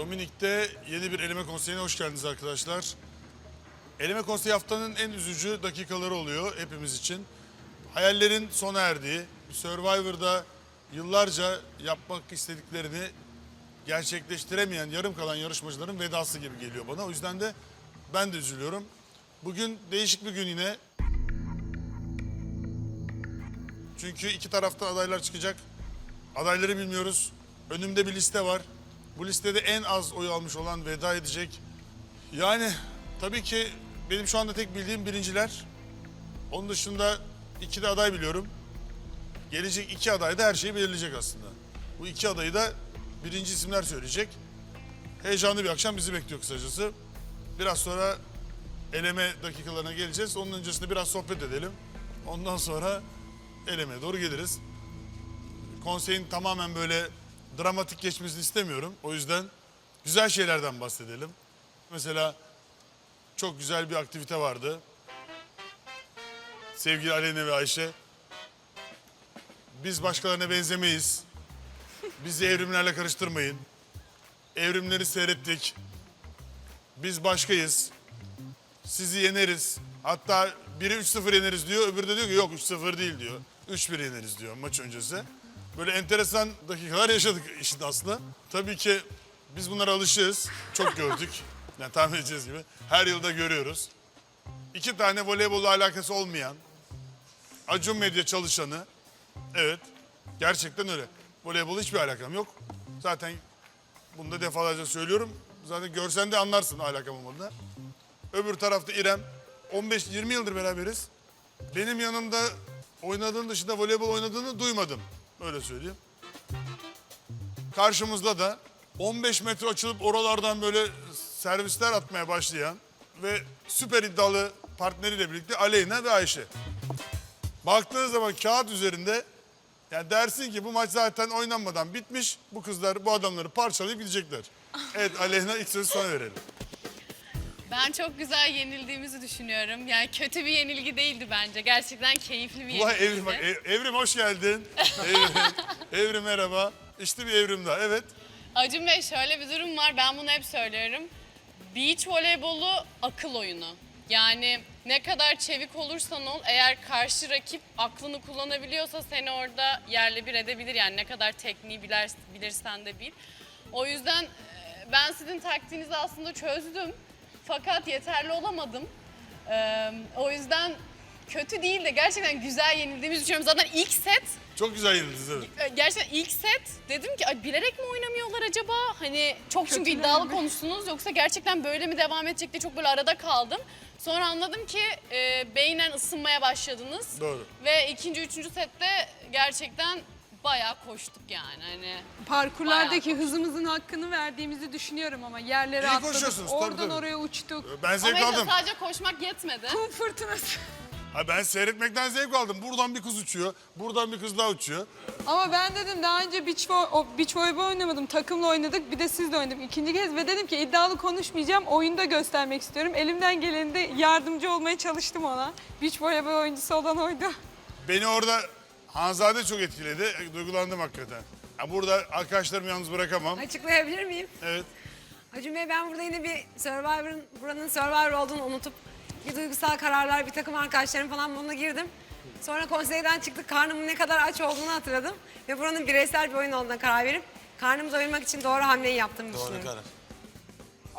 Dominik'te yeni bir eleme konseyine hoş geldiniz arkadaşlar. Eleme konseyi haftanın en üzücü dakikaları oluyor hepimiz için. Hayallerin sona erdiği, Survivor'da yıllarca yapmak istediklerini gerçekleştiremeyen yarım kalan yarışmacıların vedası gibi geliyor bana. O yüzden de ben de üzülüyorum. Bugün değişik bir gün yine. Çünkü iki tarafta adaylar çıkacak. Adayları bilmiyoruz. Önümde bir liste var. Bu listede en az oy almış olan veda edecek. Yani tabii ki benim şu anda tek bildiğim birinciler. Onun dışında iki de aday biliyorum. Gelecek iki aday da her şeyi belirleyecek aslında. Bu iki adayı da birinci isimler söyleyecek. Heyecanlı bir akşam bizi bekliyor kısacası. Biraz sonra eleme dakikalarına geleceğiz. Onun öncesinde biraz sohbet edelim. Ondan sonra elemeye doğru geliriz. Konseyin tamamen böyle dramatik geçmesini istemiyorum. O yüzden güzel şeylerden bahsedelim. Mesela çok güzel bir aktivite vardı. Sevgili Aleyna ve Ayşe. Biz başkalarına benzemeyiz. Bizi evrimlerle karıştırmayın. Evrimleri seyrettik. Biz başkayız. Sizi yeneriz. Hatta biri 3-0 yeneriz diyor, öbürü de diyor ki yok 3-0 değil diyor. 3-1 yeneriz diyor maç öncesi. Böyle enteresan dakikalar yaşadık işin aslında. Tabii ki biz bunlara alışığız. Çok gördük. Yani tahmin edeceğiz gibi. Her yılda görüyoruz. İki tane voleybolla alakası olmayan Acun Medya çalışanı. Evet. Gerçekten öyle. Voleybolla hiçbir alakam yok. Zaten bunu da defalarca söylüyorum. Zaten görsen de anlarsın alakam olmadığını. Öbür tarafta İrem. 15-20 yıldır beraberiz. Benim yanımda oynadığın dışında voleybol oynadığını duymadım. Öyle söyleyeyim. Karşımızda da 15 metre açılıp oralardan böyle servisler atmaya başlayan ve süper iddialı partneriyle birlikte Aleyna ve Ayşe. Baktığınız zaman kağıt üzerinde yani dersin ki bu maç zaten oynanmadan bitmiş. Bu kızlar bu adamları parçalayıp gidecekler. Evet Aleyna ilk sözü sana verelim. Ben çok güzel yenildiğimizi düşünüyorum. Yani kötü bir yenilgi değildi bence. Gerçekten keyifli bir Vay yenilgiydi. Evrim bak. Ev- Evrim hoş geldin. Evrim, Evrim merhaba. İşte bir Evrim daha. Evet. Acun Bey şöyle bir durum var. Ben bunu hep söylüyorum. Beach voleybolu akıl oyunu. Yani ne kadar çevik olursan ol eğer karşı rakip aklını kullanabiliyorsa seni orada yerle bir edebilir. Yani ne kadar tekniği biler, bilirsen de bil. O yüzden e, ben sizin taktiğinizi aslında çözdüm. Fakat yeterli olamadım. Ee, o yüzden kötü değil de gerçekten güzel yenildiğimizi düşünüyorum. Zaten ilk set Çok güzel yenildiniz evet. e, Gerçekten ilk set dedim ki "Ay, bilerek mi oynamıyorlar acaba? Hani çok çünkü iddialı konuştunuz yoksa gerçekten böyle mi devam edecek diye çok böyle arada kaldım. Sonra anladım ki e, beynen ısınmaya başladınız. Doğru. Ve ikinci, üçüncü sette gerçekten bayağı koştuk yani. Hani Parkurlardaki Bayağı hızımızın hakkını verdiğimizi düşünüyorum ama yerlere İyi atladık. koşuyorsunuz, tabii, Oradan tabii. oraya uçtuk. Ben zevk ama işte aldım. sadece koşmak yetmedi. Kum fırtınası. Ha, ben seyretmekten zevk aldım. Buradan bir kız uçuyor. Buradan bir kız daha uçuyor. ama ben dedim daha önce beach, vo- o beach voleybol oynamadım. Takımla oynadık. Bir de sizle oynadık ikinci kez. Ve dedim ki iddialı konuşmayacağım. Oyunda göstermek istiyorum. Elimden geleni de yardımcı olmaya çalıştım ona. Beach voleybol oyuncusu olan oydu. Beni orada Hanzade çok etkiledi. E, Duygulandım hakikaten. Ha, burada arkadaşlarımı yalnız bırakamam. Açıklayabilir miyim? Evet. Acun Bey ben burada yine bir Survivor'ın, buranın Survivor olduğunu unutup bir duygusal kararlar, bir takım arkadaşlarım falan bununla girdim. Sonra konseyden çıktık, karnımın ne kadar aç olduğunu hatırladım. Ve buranın bireysel bir oyun olduğuna karar verip karnımı doyurmak için doğru hamleyi yaptığımı düşünüyorum.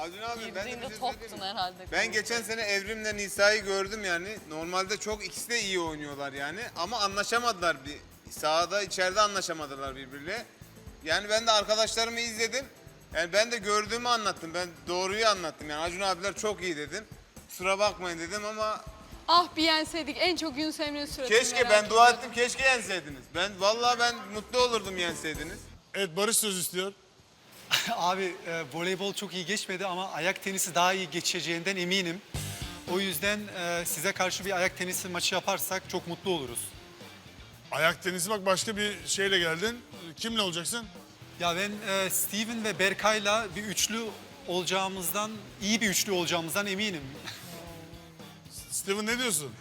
Acun abi ben de bir Girdiğinde şey söyleyeyim toptun mi? herhalde. Ben geçen sene Evrim'le Nisa'yı gördüm yani. Normalde çok ikisi de iyi oynuyorlar yani. Ama anlaşamadılar bir. Sahada içeride anlaşamadılar birbiriyle. Yani ben de arkadaşlarımı izledim. Yani ben de gördüğümü anlattım. Ben doğruyu anlattım. Yani Acun abiler çok iyi dedim. Kusura bakmayın dedim ama Ah bir yenseydik en çok Yunus Emre'nin suratını keşke merak ben dua ettim keşke yenseydiniz. Ben vallahi ben mutlu olurdum yenseydiniz. Evet Barış söz istiyor. Abi e, voleybol çok iyi geçmedi ama ayak tenisi daha iyi geçeceğinden eminim. O yüzden e, size karşı bir ayak tenisi maçı yaparsak çok mutlu oluruz. Ayak tenisi bak başka bir şeyle geldin. Kimle olacaksın? Ya ben e, Steven ve Berkay'la bir üçlü olacağımızdan, iyi bir üçlü olacağımızdan eminim. Steven ne diyorsun?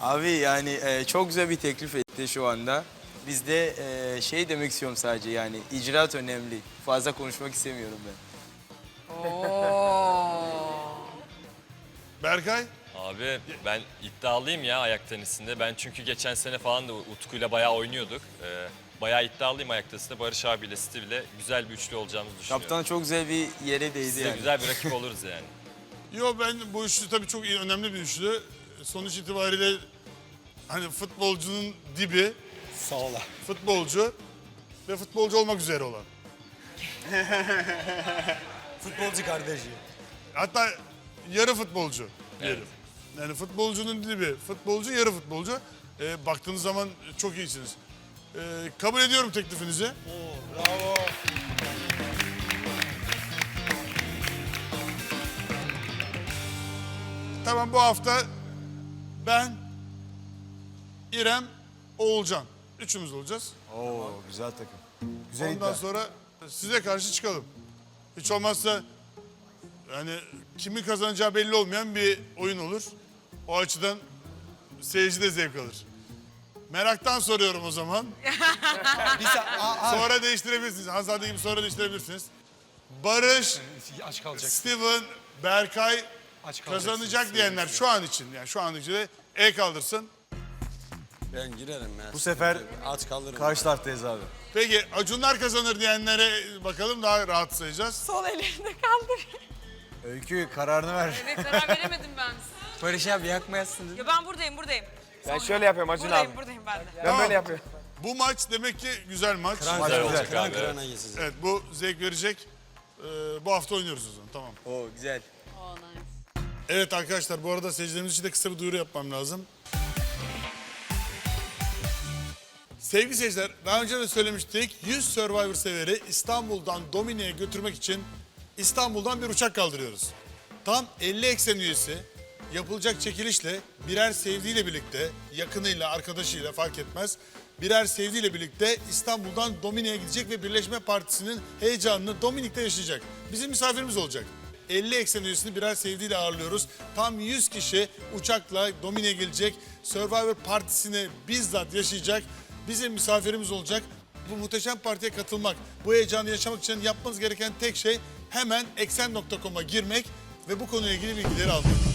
Abi yani e, çok güzel bir teklif etti şu anda. Biz de e, şey demek istiyorum sadece yani icraat önemli. Fazla konuşmak istemiyorum ben. Berkay? Abi ben iddialıyım ya ayak tenisinde. Ben çünkü geçen sene falan da Utku'yla bayağı oynuyorduk. Ee, bayağı iddialıyım ayak tenisinde. Barış abiyle Steve'le güzel bir üçlü olacağımızı düşünüyorum. Kaptan çok güzel bir yere değdi Size yani. güzel bir rakip oluruz yani. Yo ben bu üçlü tabii çok iyi, önemli bir üçlü. Sonuç itibariyle hani futbolcunun dibi, Sağ ol futbolcu ve futbolcu olmak üzere olan. Futbolcu kardeşi. Hatta yarı futbolcu diyelim. Yani futbolcunun dibi, futbolcu, yarı futbolcu. Ee, baktığınız zaman çok iyisiniz. Ee, kabul ediyorum teklifinizi. Tamam bu hafta ben, İrem, Oğulcan. Üçümüz olacağız. Oo güzel takım. Güzel Ondan iddia. sonra size karşı çıkalım. Hiç olmazsa yani kimin kazanacağı belli olmayan bir oyun olur. O açıdan seyirci de zevk alır. Meraktan soruyorum o zaman. Bir sa- Aa, aa. Sonra değiştirebilirsiniz. Hazade gibi sonra değiştirebilirsiniz. Barış, Aç kalacak. Steven, Berkay Aç kazanacak diyenler şu an için yani şu an için de el kaldırsın. Ben girerim ya. Bu sefer aç kalırım. karşı taraftayız abi. Peki Acunlar kazanır diyenlere bakalım daha rahat sayacağız. Sol elinde kaldır. Öykü kararını ver. Evet karar veremedim ben. Barış abi yakmayasın. Ya ben buradayım buradayım. Ben şöyle yapıyorum Acun Buradayım buradayım ben de. Ben böyle yapıyorum. Bu maç demek ki güzel maç. Kıran Maç güzel. kıran abi, kırana. Evet bu zevk verecek. Ee, bu hafta oynuyoruz o zaman tamam. Oo güzel. Oh nice. Evet arkadaşlar bu arada seyircilerimiz için de kısa bir duyuru yapmam lazım. Sevgili seyirciler daha önce de söylemiştik 100 Survivor severi İstanbul'dan Domine'ye götürmek için İstanbul'dan bir uçak kaldırıyoruz. Tam 50 eksen üyesi yapılacak çekilişle birer sevdiğiyle birlikte yakınıyla arkadaşıyla fark etmez birer sevdiğiyle birlikte İstanbul'dan Domine'ye gidecek ve Birleşme Partisi'nin heyecanını Dominik'te yaşayacak. Bizim misafirimiz olacak. 50 eksen üyesini birer sevdiğiyle ağırlıyoruz. Tam 100 kişi uçakla Domine'ye gelecek. Survivor Partisi'ni bizzat yaşayacak. Bizim misafirimiz olacak. Bu muhteşem partiye katılmak, bu heyecanı yaşamak için yapmanız gereken tek şey hemen eksen.com'a girmek ve bu konuyla ilgili bilgileri almak.